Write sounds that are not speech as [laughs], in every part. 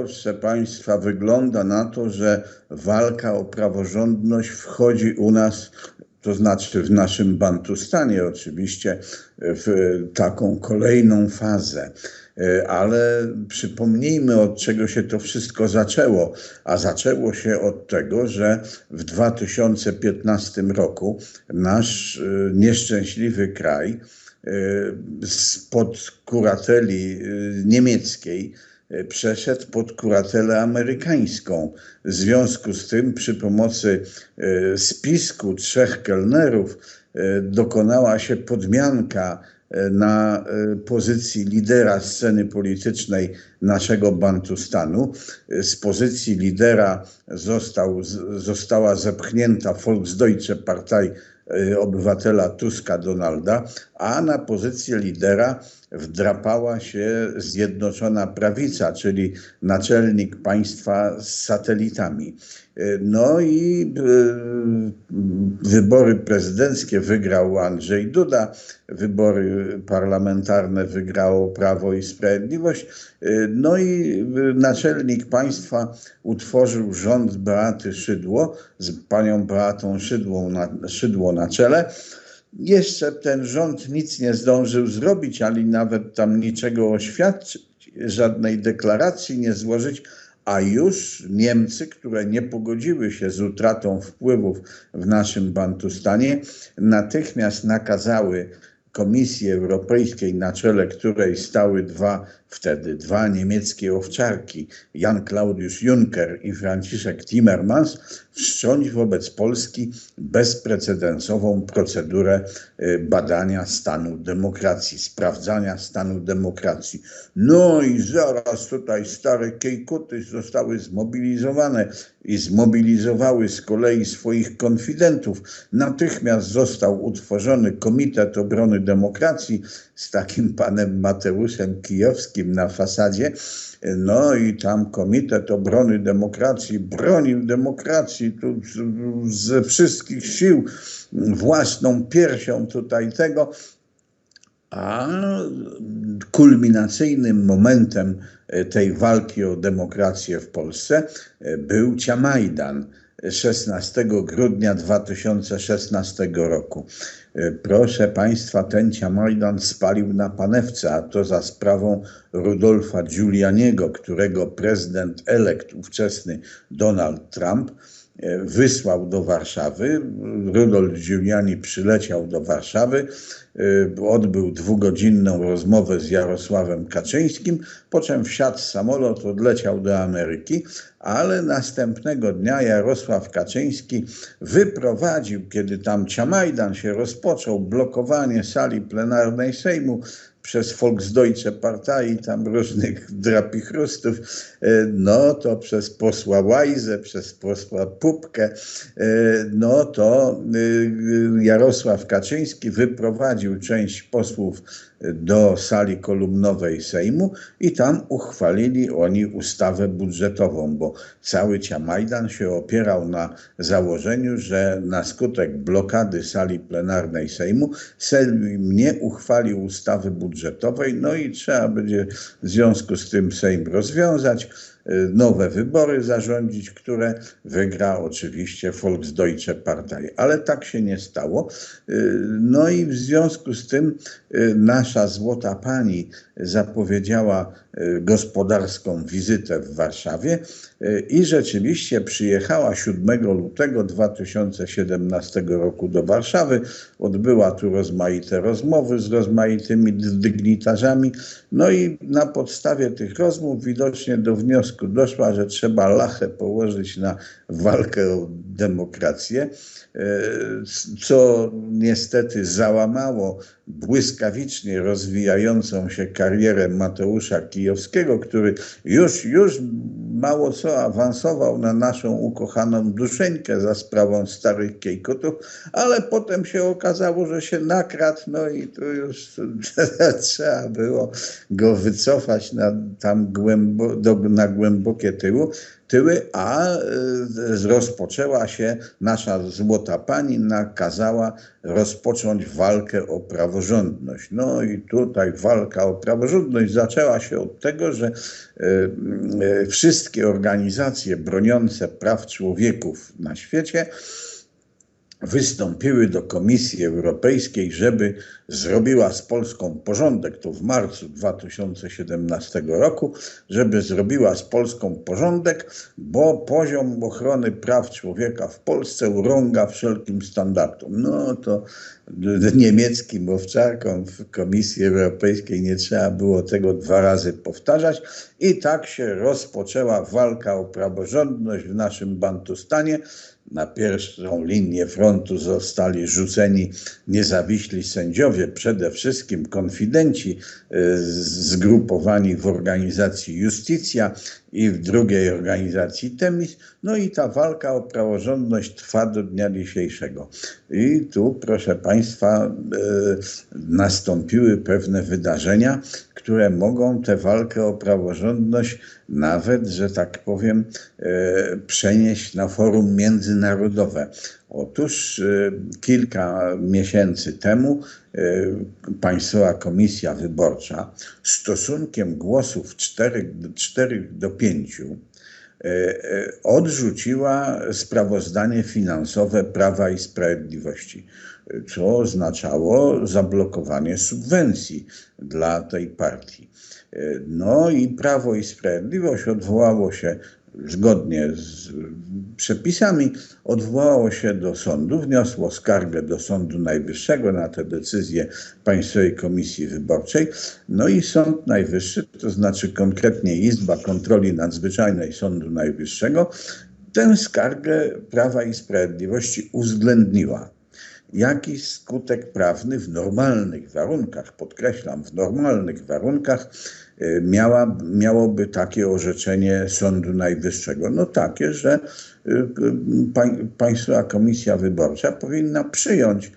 proszę Państwa, wygląda na to, że walka o praworządność wchodzi u nas, to znaczy w naszym Bantustanie oczywiście, w taką kolejną fazę. E, ale przypomnijmy, od czego się to wszystko zaczęło. A zaczęło się od tego, że w 2015 roku nasz e, nieszczęśliwy kraj e, spod kurateli niemieckiej przeszedł pod kuratelę amerykańską. W związku z tym przy pomocy spisku trzech kelnerów dokonała się podmianka na e, pozycji lidera sceny politycznej naszego Bantustanu. Z pozycji lidera został, została zepchnięta Volksdeutsche Partei e, obywatela Tuska Donalda, a na pozycję lidera wdrapała się Zjednoczona Prawica, czyli naczelnik państwa z satelitami. No i e, wybory prezydenckie wygrał Andrzej Duda, wybory parlamentarne wygrało Prawo i Sprawiedliwość. E, no i naczelnik państwa utworzył rząd Beaty Szydło z panią Beatą Szydłą na, Szydło na czele. Jeszcze ten rząd nic nie zdążył zrobić, ale nawet tam niczego oświadczyć, żadnej deklaracji nie złożyć, a już Niemcy, które nie pogodziły się z utratą wpływów w naszym Bantustanie, natychmiast nakazały Komisji Europejskiej, na czele której stały dwa wtedy dwa niemieckie owczarki, Jan Claudius Juncker i Franciszek Timmermans, wszcząć wobec Polski bezprecedensową procedurę y, badania stanu demokracji, sprawdzania stanu demokracji. No i zaraz tutaj stare kejkuty zostały zmobilizowane i zmobilizowały z kolei swoich konfidentów. Natychmiast został utworzony Komitet Obrony Demokracji z takim panem Mateuszem Kijowskim na fasadzie. No i tam Komitet Obrony Demokracji bronił demokracji tu ze wszystkich sił, własną piersią tutaj tego. A kulminacyjnym momentem tej walki o demokrację w Polsce był Ciamajdan 16 grudnia 2016 roku. E, proszę Państwa, ten Ciamajdan spalił na panewce, a to za sprawą Rudolfa Giulianiego, którego prezydent elekt ówczesny Donald Trump wysłał do Warszawy. Rudolf Giuliani przyleciał do Warszawy, e, odbył dwugodzinną rozmowę z Jarosławem Kaczyńskim, po czym wsiadł samolot, odleciał do Ameryki, ale następnego dnia Jarosław Kaczyński wyprowadził, kiedy tam Ciamajdan się rozpoczął, blokowanie sali plenarnej Sejmu, przez Volksdeutsche Partei, tam różnych [laughs] drapichrustów, e, no to przez posła Łajzę, przez posła Pupkę, e, no to e, Jarosław Kaczyński wyprowadził część posłów do sali kolumnowej Sejmu i tam uchwalili oni ustawę budżetową, bo cały Ciamajdan się opierał na założeniu, że na skutek blokady sali plenarnej Sejmu Sejm nie uchwalił ustawy budżetowej, no i trzeba będzie w związku z tym Sejm rozwiązać. Y, nowe wybory zarządzić, które wygra oczywiście Volksdeutsche Partei. Ale tak się nie stało. Y, no i w związku z tym y, nasza złota pani zapowiedziała gospodarską wizytę w Warszawie i rzeczywiście przyjechała 7 lutego 2017 roku do Warszawy. Odbyła tu rozmaite rozmowy z rozmaitymi dygnitarzami. No i na podstawie tych rozmów widocznie do wniosku doszła, że trzeba lachę położyć na walkę o demokrację, e, co niestety załamało błyskawicznie rozwijającą się karierę Mateusza Kijowskiego, który już, już mało co awansował na naszą ukochaną duszeńkę za sprawą starych kiejkotów, ale potem się okazało, że się nakradł, no i tu już [laughs] trzeba było go wycofać na, tam głębo, do, na głębokie tyłu. Tyły, a e, rozpoczęła się, nasza złota pani nakazała rozpocząć walkę o praworządność. No i tutaj walka o praworządność zaczęła się od tego, że wszystkie organizacje broniące praw człowieków na świecie wystąpiły do Komisji Europejskiej, żeby zrobiła z Polską porządek, to w marcu 2017 roku, żeby zrobiła z Polską porządek, bo poziom ochrony praw człowieka w Polsce urąga wszelkim standardom. No to niemieckim owczarkom w Komisji Europejskiej nie trzeba było tego dwa razy powtarzać i tak się rozpoczęła walka o praworządność w naszym Bantustanie na pierwszą linię frontu zostali rzuceni niezawiśli sędziowie, przede wszystkim konfidenci e, zgrupowani w organizacji Justicja i w drugiej organizacji Temis. No i ta walka o praworządność trwa do dnia dzisiejszego. I tu, proszę Państwa, e, nastąpiły pewne wydarzenia, które mogą tę walkę o praworządność nawet, że tak powiem, e, przenieść na forum międzynarodowe. Otóż e, kilka miesięcy temu e, Państwowa Komisja Wyborcza stosunkiem głosów 4, 4 do 5 odrzuciła sprawozdanie finansowe Prawa i Sprawiedliwości, co oznaczało zablokowanie subwencji dla tej partii. No i Prawo i Sprawiedliwość odwołało się zgodnie z przepisami, odwołało się do sądu, wniosło skargę do Sądu Najwyższego na tę decyzję Państwowej Komisji Wyborczej. No i Sąd Najwyższy, to znaczy konkretnie Izba Kontroli Nadzwyczajnej Sądu Najwyższego, tę skargę Prawa i Sprawiedliwości uwzględniła jakiś skutek prawny w normalnych warunkach, podkreślam, w normalnych warunkach e, miała, miałoby takie orzeczenie Sądu Najwyższego? No takie, że e, Państwowa Komisja Wyborcza powinna przyjąć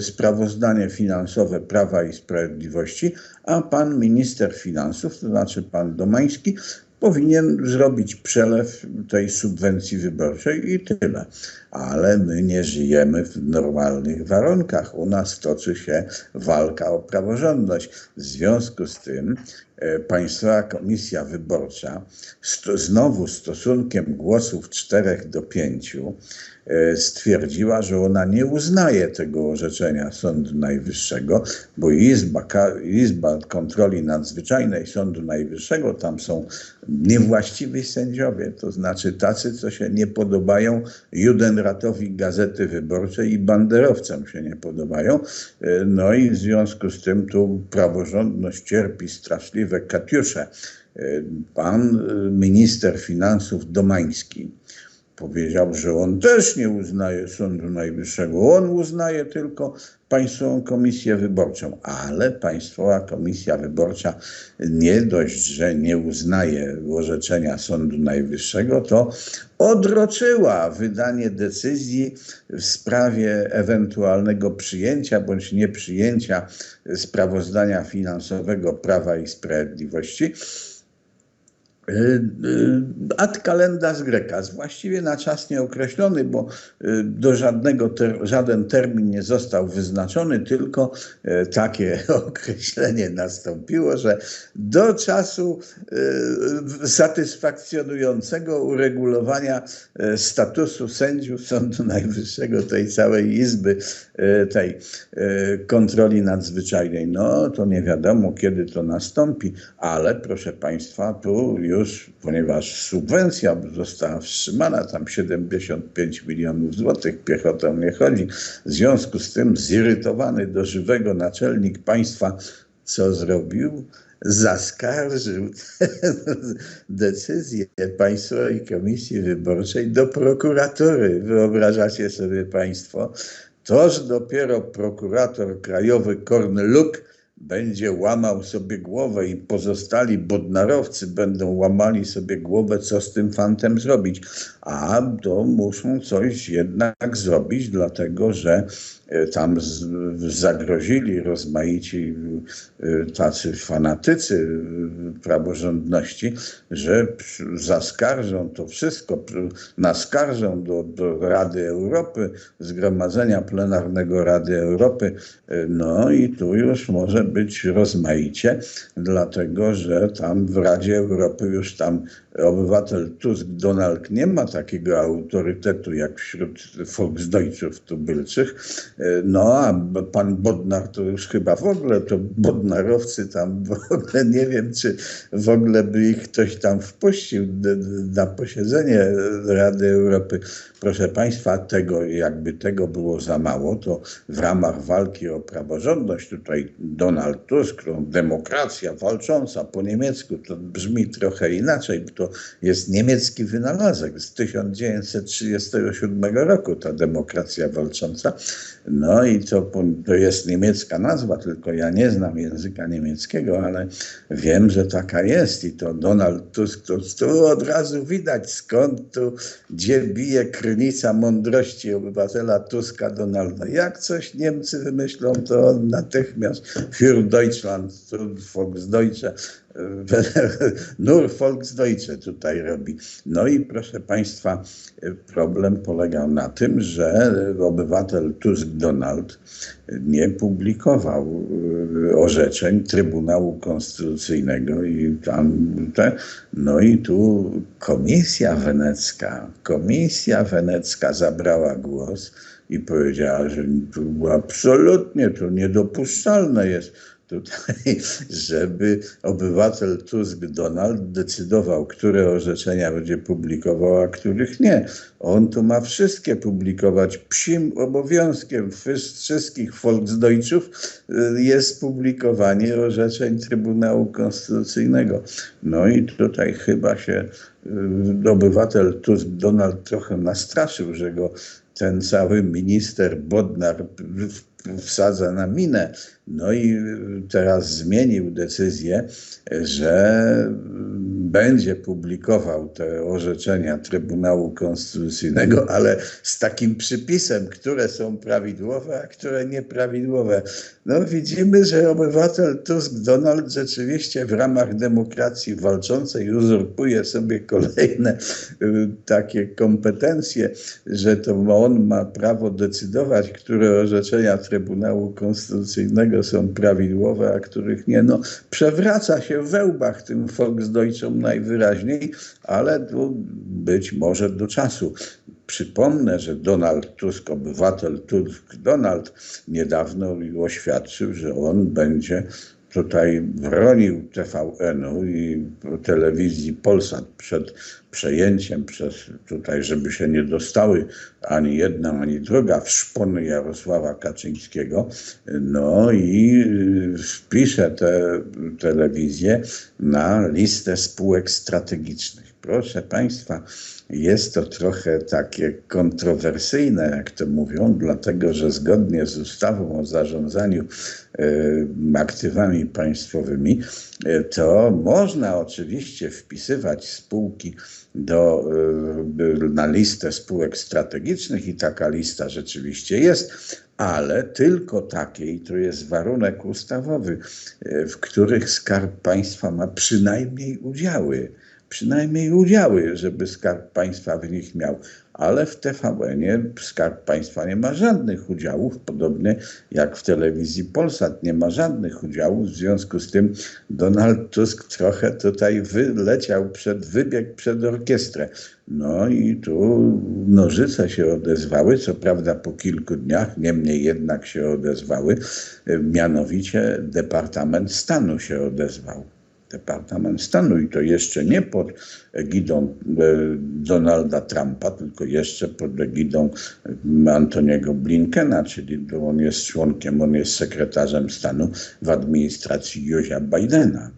sprawozdanie finansowe Prawa i Sprawiedliwości, a pan minister finansów, to znaczy pan Domański, powinien zrobić przelew tej subwencji wyborczej i tyle. Ale my nie żyjemy w normalnych warunkach. U nas toczy się walka o praworządność. W związku z tym Państwowa Komisja Wyborcza sto, znowu stosunkiem głosów 4 do 5 E, stwierdziła, że ona nie uznaje tego orzeczenia Sądu Najwyższego, bo Izba, Izba Kontroli Nadzwyczajnej Sądu Najwyższego, tam są niewłaściwi sędziowie, to znaczy tacy, co się nie podobają Judenratowi Gazety Wyborczej i banderowcom się nie podobają. E, no i w związku z tym tu praworządność cierpi straszliwe katiusze. E, pan minister finansów Domański, powiedział, że on też nie uznaje Sądu Najwyższego. On uznaje tylko Państwową Komisję Wyborczą, ale Państwowa Komisja Wyborcza nie dość, że nie uznaje orzeczenia Sądu Najwyższego, to odroczyła wydanie decyzji w sprawie ewentualnego przyjęcia bądź nieprzyjęcia sprawozdania finansowego Prawa i Sprawiedliwości ad kalendas grecas, właściwie na czas nieokreślony, bo y, do żadnego ter, żaden termin nie został wyznaczony, tylko takie [laughs] określenie nastąpiło, że do czasu satysfakcjonującego uregulowania statusu sędziów Sądu Najwyższego, tej całej izby, tej kontroli nadzwyczajnej. No to nie wiadomo, kiedy to nastąpi, ale proszę Państwa, tu już, ponieważ subwencja została wstrzymana, tam 75 milionów złotych, piechotą nie chodzi. W związku z tym zirytowany do żywego naczelnik państwa, co zrobił? zaskarżył [laughs] decyzję Państwowej Komisji Wyborczej do prokuratury. Wyobrażacie sobie Państwo? Toż dopiero prokurator krajowy Korneluk będzie łamał sobie głowę i pozostali bodnarowcy będą łamali sobie głowę, co z tym fantem zrobić. A to muszą coś jednak zrobić, dlatego że tam zagrozili rozmaici e, tacy fanatycy e, praworządności, że zaskarżą to wszystko, naskarżą do, do Rady Europy, Zgromadzenia Plenarnego Rady Europy, no i tu już może być rozmaicie, dlatego że tam w Radzie Europy już tam obywatel Tusk, Donald nie ma takiego autorytetu jak wśród Volksdeutschów tubylczych. No a pan Bodnar to już chyba w ogóle, to Bodnarowcy tam w ogóle [laughs] nie wiem, czy w ogóle by ich ktoś tam wpuścił na posiedzenie Rady Europy. Proszę Państwa, tego, jakby tego było za mało, to w ramach walki o praworządność tutaj Donald Tusk, demokracja walcząca po niemiecku, to brzmi trochę inaczej, to jest niemiecki wynalazek z 1937 roku, ta demokracja walcząca. No i to, to jest niemiecka nazwa, tylko ja nie znam języka niemieckiego, ale wiem, że taka jest i to Donald Tusk, to, od razu widać skąd tu, gdzie bije krynica mądrości obywatela Tuska Donalda. Jak coś Niemcy wymyślą, to natychmiast für Deutschland, Volksdeutsche, [laughs] Nur Volksdeutsche tutaj robi. No i proszę Państwa, problem polegał na tym, że obywatel Tusk Donald nie publikował e, orzeczeń Trybunału Konstytucyjnego i tam te, no i tu Komisja Wenecka, Komisja Wenecka zabrała głos i powiedziała, że to absolutnie to niedopuszczalne jest tutaj, [laughs] żeby obywatel Tusk Donald decydował, które orzeczenia będzie publikował, a których nie. On tu ma wszystkie publikować. Psim obowiązkiem wszystkich Volksdeutschów y, jest publikowanie orzeczeń Trybunału Konstytucyjnego. No i tutaj chyba się y, obywatel Tusk Donald trochę nastraszył, że go ten cały minister Bodnar wsadza na minę. No i teraz zmienił decyzję, że będzie publikował te orzeczenia Trybunału Konstytucyjnego, ale z takim przypisem, które są prawidłowe, a które nieprawidłowe. No widzimy, że obywatel Tusk Donald rzeczywiście w ramach demokracji walczącej uzurpuje sobie kolejne y, takie kompetencje, że to on ma prawo decydować, które orzeczenia Trybunału Konstytucyjnego są prawidłowe, a których nie. No przewraca się we łbach tym Volksdeutschom najwyraźniej, ale być może do czasu. Przypomnę, że Donald Tusk, obywatel Tusk Donald, niedawno oświadczył, że on będzie tutaj bronił TVN-u i telewizji Polsat przed przejęciem przez tutaj, żeby się nie dostały ani jedna, ani druga w szpony Jarosława Kaczyńskiego. No i wpisze tę telewizję na listę spółek strategicznych. Proszę Państwa, jest to trochę takie kontrowersyjne, jak to mówią, dlatego że zgodnie z ustawą o zarządzaniu e, aktywami państwowymi, e, to można oczywiście wpisywać spółki do, e, na listę spółek strategicznych i taka lista rzeczywiście jest, ale tylko takie, i to jest warunek ustawowy, w których Skarb Państwa ma przynajmniej udziały przynajmniej udziały, żeby Skarb Państwa w nich miał. Ale w TVN-ie Skarb Państwa nie ma żadnych udziałów, podobnie jak w telewizji Polsat nie ma żadnych udziałów. W związku z tym Donald Tusk trochę tutaj wyleciał przed wybieg przed orkiestrę. No i tu nożyce się odezwały, co prawda po kilku dniach, niemniej jednak się odezwały, mianowicie Departament Stanu się odezwał. Departament Stanu i to jeszcze nie pod egidą e, Donalda Trumpa, tylko jeszcze pod egidą Antoniego Blinkena, czyli on jest członkiem, on jest sekretarzem stanu w administracji Józia Bidena.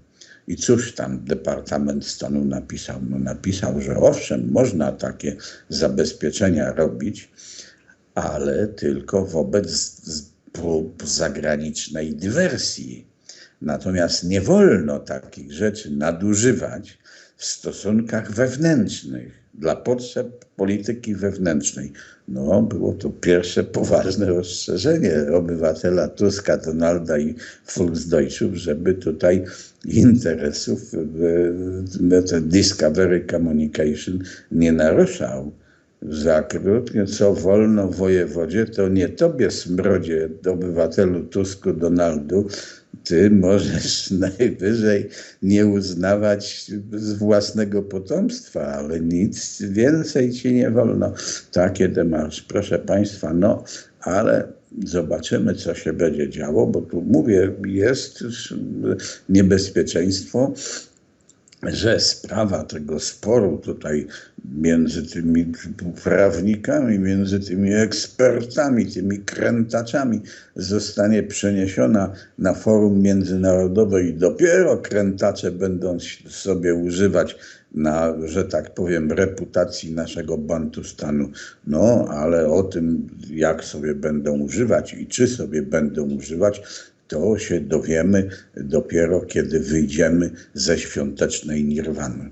I cóż tam Departament Stanu napisał? No napisał, że owszem, można takie zabezpieczenia robić, ale tylko wobec prób zagranicznej dywersji Natomiast nie wolno takich rzeczy nadużywać w stosunkach wewnętrznych dla potrzeb polityki wewnętrznej. No, było to pierwsze poważne ostrzeżenie obywatela Tuska, Donalda i Volksdeutschów, żeby tutaj interesów ten Discovery Communication nie naruszał. Za krótko, co wolno wojewodzie, to nie tobie smrodzie, obywatelu Tusku, Donaldu, ty możesz [laughs] najwyżej nie uznawać z własnego potomstwa, ale nic więcej ci nie wolno. Takie demarsz, proszę Państwa, no, ale zobaczymy, co się będzie działo, bo tu mówię, jest niebezpieczeństwo że sprawa tego sporu tutaj między tymi prawnikami, między tymi ekspertami, tymi krętaczami zostanie przeniesiona na forum międzynarodowe i dopiero krętacze będą sobie używać na, że tak powiem, reputacji naszego Bantustanu. No, ale o tym, jak sobie będą używać i czy sobie będą używać, to się dowiemy dopiero, kiedy wyjdziemy ze świątecznej nirwany.